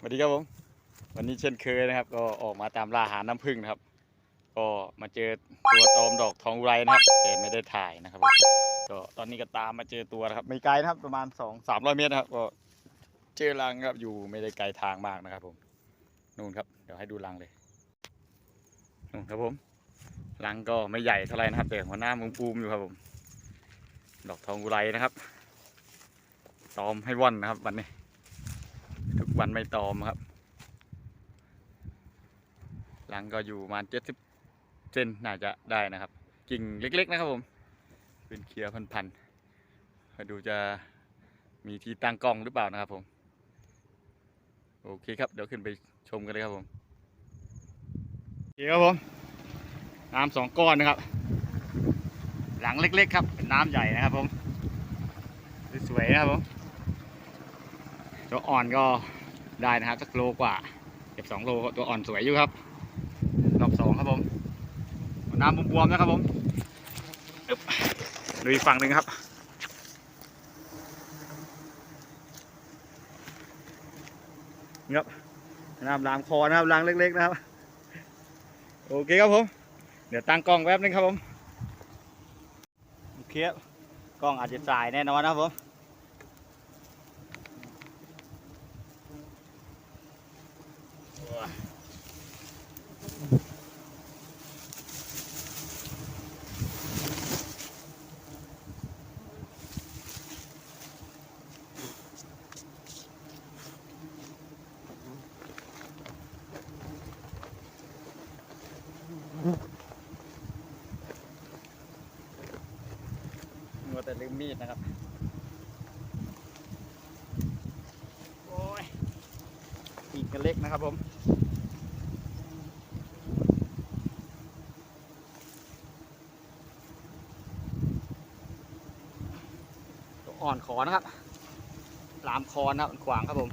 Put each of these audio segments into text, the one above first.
สวัสดีครับผม วันนี้เช่นเคยนะครับ ก็ออกมาตามล่าหาน้ำผึ้งนะครับ ก็มาเจอตัวตอมดอกทองอุไรนะครับแต่ไม่ได้ถ่ายนะครับผมก็ตอนนี้ก็ตามมาเจอตัวนะครับ ไม่ไกลนะครับประมาณสองสามร้อยเมตรนะครับก็เจอรังครับอยู่ไม่ได้ไกลทางมากนะครับ ผมนู่นครับ เดี๋ยวให้ดูรังเลยนู่นครับผมรังก็ไม่ใหญ่เท่าไหร่นะครับแต่หัวหน้ามุมปูมอยู่ครับผม ดอกทองอุไรนะครับ ตอมให้ว่อนนะครับวันนี้ ทุกวันไม่ตอมครับ หลังก็อยู่ประมาณเจ็ดสิบเซนน่าจะได้นะครับ กิ่งเล็ก ๆ นะครับผม เป็นเคลียร์พันๆมาดูจะมีที่ตั้งกล้องหรือเปล่านะครับผม โอเคครับ เดี๋ยวขึ้นไปชมกันเลยครับผมโอเคครับผม น้ำสองก้อนนะครับ หลังเล็ก ๆ ครับ เป็นน้ำใหญ่นะครับผม สวยๆนะครับผม ตัวอ่อนก็ได้นะครับสักโลกว่าเก็บสองโลตัวอ่อนสวยอยู่ครับรอบสองครับผมน้ำบวมๆนะครับผมอึบดูอีกฝั่งหนึ่งครับนี่ครับน้ำล้างคอนะครับล้างเล็ก ๆ นะครับ โอเคครับผม เดี๋ยวตั้งกล้องแป๊บนึงครับผมโอเคครับกล้องอาจจะสายแน่นอนนะครับผม แต่ลืมมีดนะครับ โอ้ยปีกกันเล็กนะครับผมตัวอ่อนขอนะครับลามคอนะครับขวางครับผม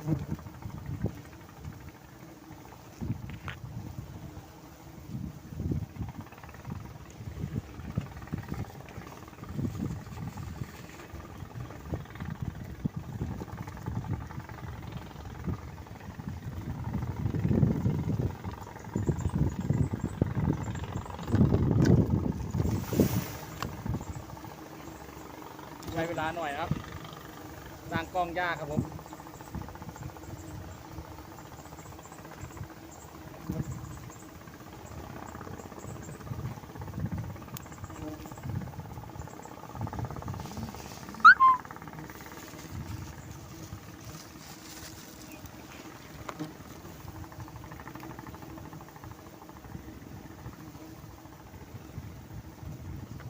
ใช้เวลาหน่อยครับ สร้างกล้องยากครับผม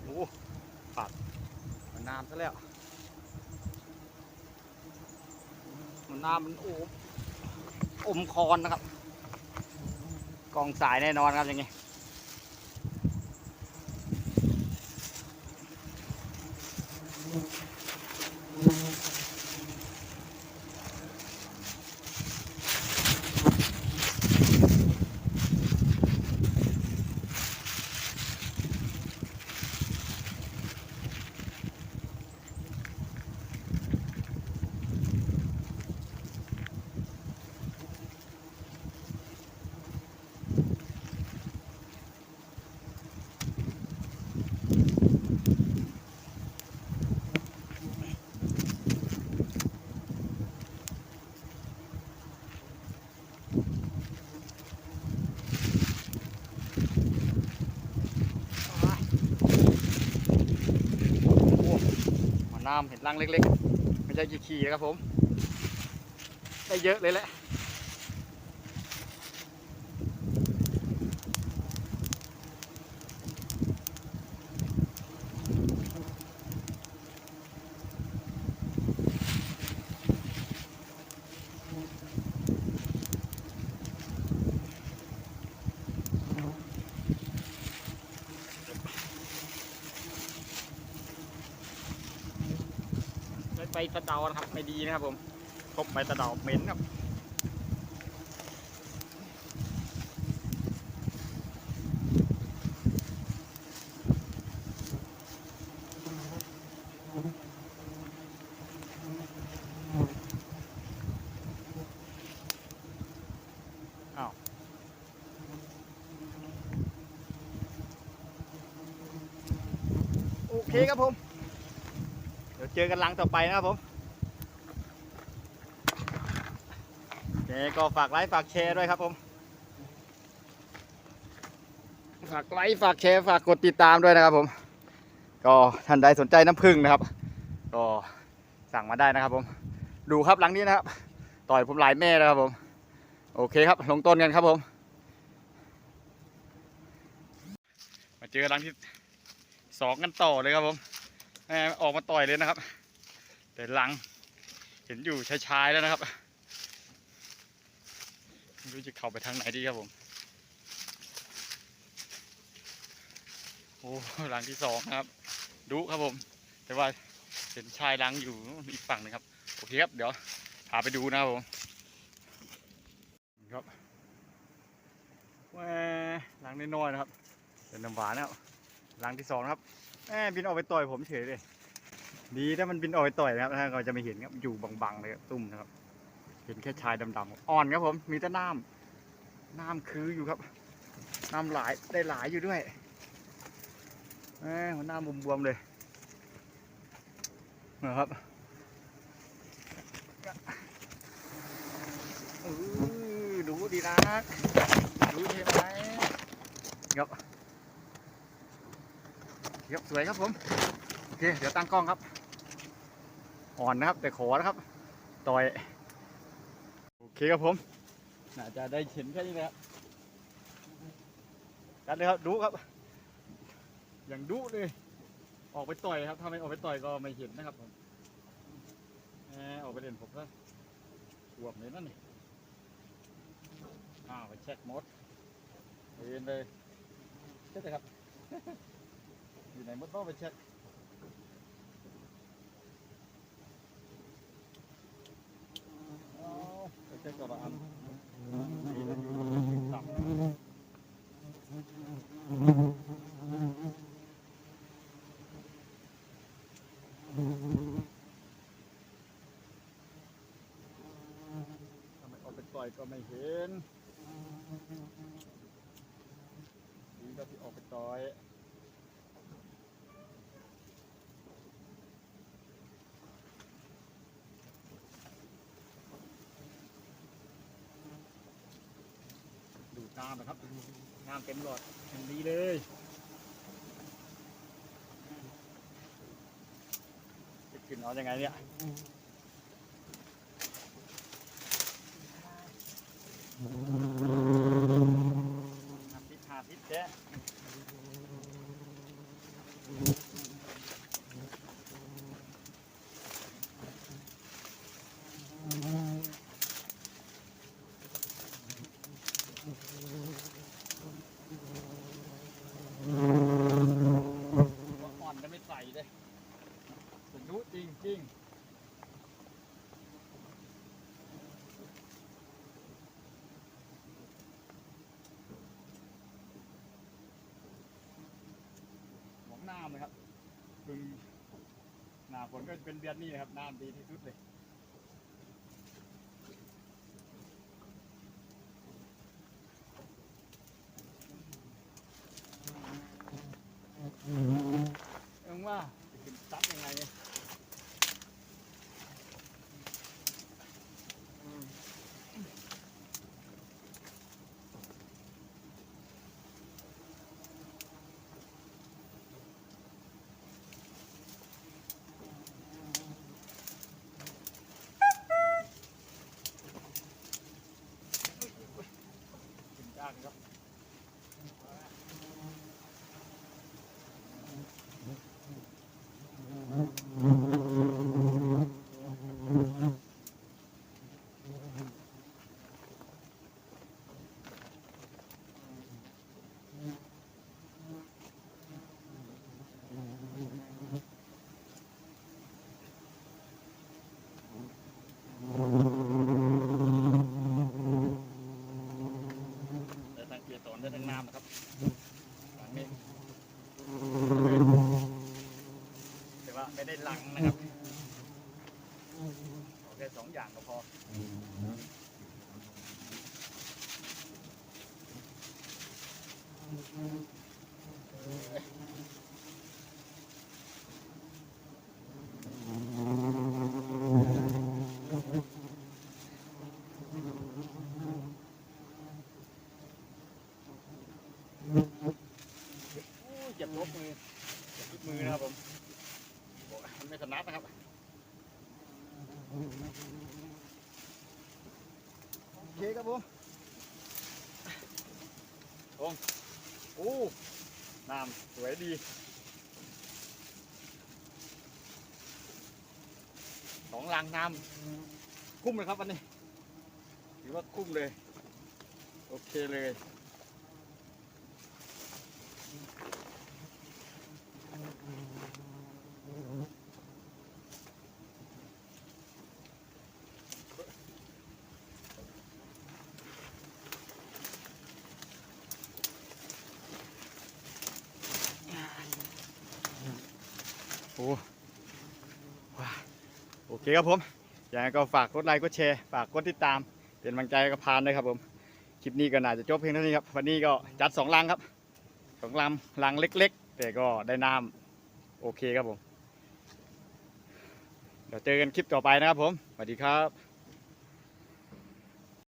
โอ้ปัดมันน้ำซะ แล้วมันน้ำมันโอบอมคอนนะครับ กองสายแน่นอนครับอย่างงี้ น้ำเห็นรังเล็กๆ ไม่ใช่ขี้ๆนะครับผม ได้เยอะเลยแหละ สะเดานะครับ ไม่ดีนะครับผมพบใบสะเดาเหม็นครับอ้าโอเคครับผม จอกันลังต่อไปนะครับผมโอเคก็ฝากไลค์ฝากแชร์ด้วยครับผม ฝากไลค์ฝากแชร์ฝากกดติดตามด้วยนะครับผม ก็ท่านใดสนใจน้ำผึ้งนะครับ ก็สั่งมาได้นะครับผม ดูครับหลังนี้นะครับ ต่อยผมหลายแม่แล้วครับผม โอเคครับ ลงต้นกันครับผม มาเจอหลังที่สองกันต่อเลยครับผม ออกมาต่อยเลยนะครับ แต่หลังเห็นอยู่ชายๆแล้วนะครับไม่รู้จะเข้าไปทางไหนดีครับผมโอ้หลังที่สองครับ ดุครับผม แต่ว่าเห็นชายหลังอยู่อีกฝั่งหนึงครับโอเคครับเดี๋ยวพาไปดูนะครับผมครับแหม่หลังน้อยๆนะครับเป็นน้ำหวานนะครับหลังที่สองครับ แหมบินออกไปต่อยผมเฉยเลย ดีถ้ามันบินออกไปต่อยนะครับเราจะไม่เห็นครับอยู่บังๆเลยครับตุ้มนะครับ เห็นแค่ชายดำๆอ่อนครับผม มีแต่น้ำน้ำคืออยู่ครับน้ำหลายได้หลายอยู่ด้วยแหมหน้าบวมๆเลยนะครับดูดีนะดูใช่ไหมครับ ครับสวยครับผม โอเค เดี๋ยวตั้งกล้องครับ อ่อนนะครับ แต่ขอนะครับ ต่อย โอเคครับผม น่าจะได้เห็นแค่นี้นะครับกันเลยครับดูครับ อย่างดุเลย ออกไปต่อยครับ ถ้าไม่ออกไปต่อยก็ไม่เห็นนะครับผมแหมออกไปเล่นผมก็ขวบเลยนั่นนี่อ้าวไปเช็คมดเห็นเลยเช็คเลยครับ อยู่ไหนมดต้องไปเช็คเอาไปเช็คก่อนละอันนี่เลยต่ำถ้าไม่ออกไปต่อยก็ไม่เห็นนี่ก็ที่ออกไปต่อย น้ำนะครับน้ำเต็มหลอดอย่างดีเลยจะกินเอายังไงเนี่ยหาพิษหาพิษแท้ว่าอ่อนจะไม่ใส่เลยเป็ นรู้จริงจริงหมองน้ำเลยครับพึงหนาฝนก็เป็นเดือนนี้นะครับน้ำดีที่สุดเลย ค่สองอย่างก็พอเจ็บลบมือเจ็บมือนะครับผม ไม่สนับนะครับ โอเคครับผมโอ้โอ้น้ำสวยดีสองลังน้ำคุ้มเลยครับวันนี้ ถือว่าคุ้มเลย โอเคเลย อ้ว้าโอเคครับผมอย่างก็ฝากกดไลค์กดแชร์ฝากกดติดตาม เป็นกำลังใจกับพานด้วยครับผม คลิปนี้ก็น่าจะจบเพียงเท่านี้ครับ วันนี้ก็จัดสองลังครับสองลังลังเล็ก ๆ แต่ก็ได้น้ำโอเคครับผม เดี๋ยวเจอกันคลิปต่อไปนะครับผม สวัสดีครับ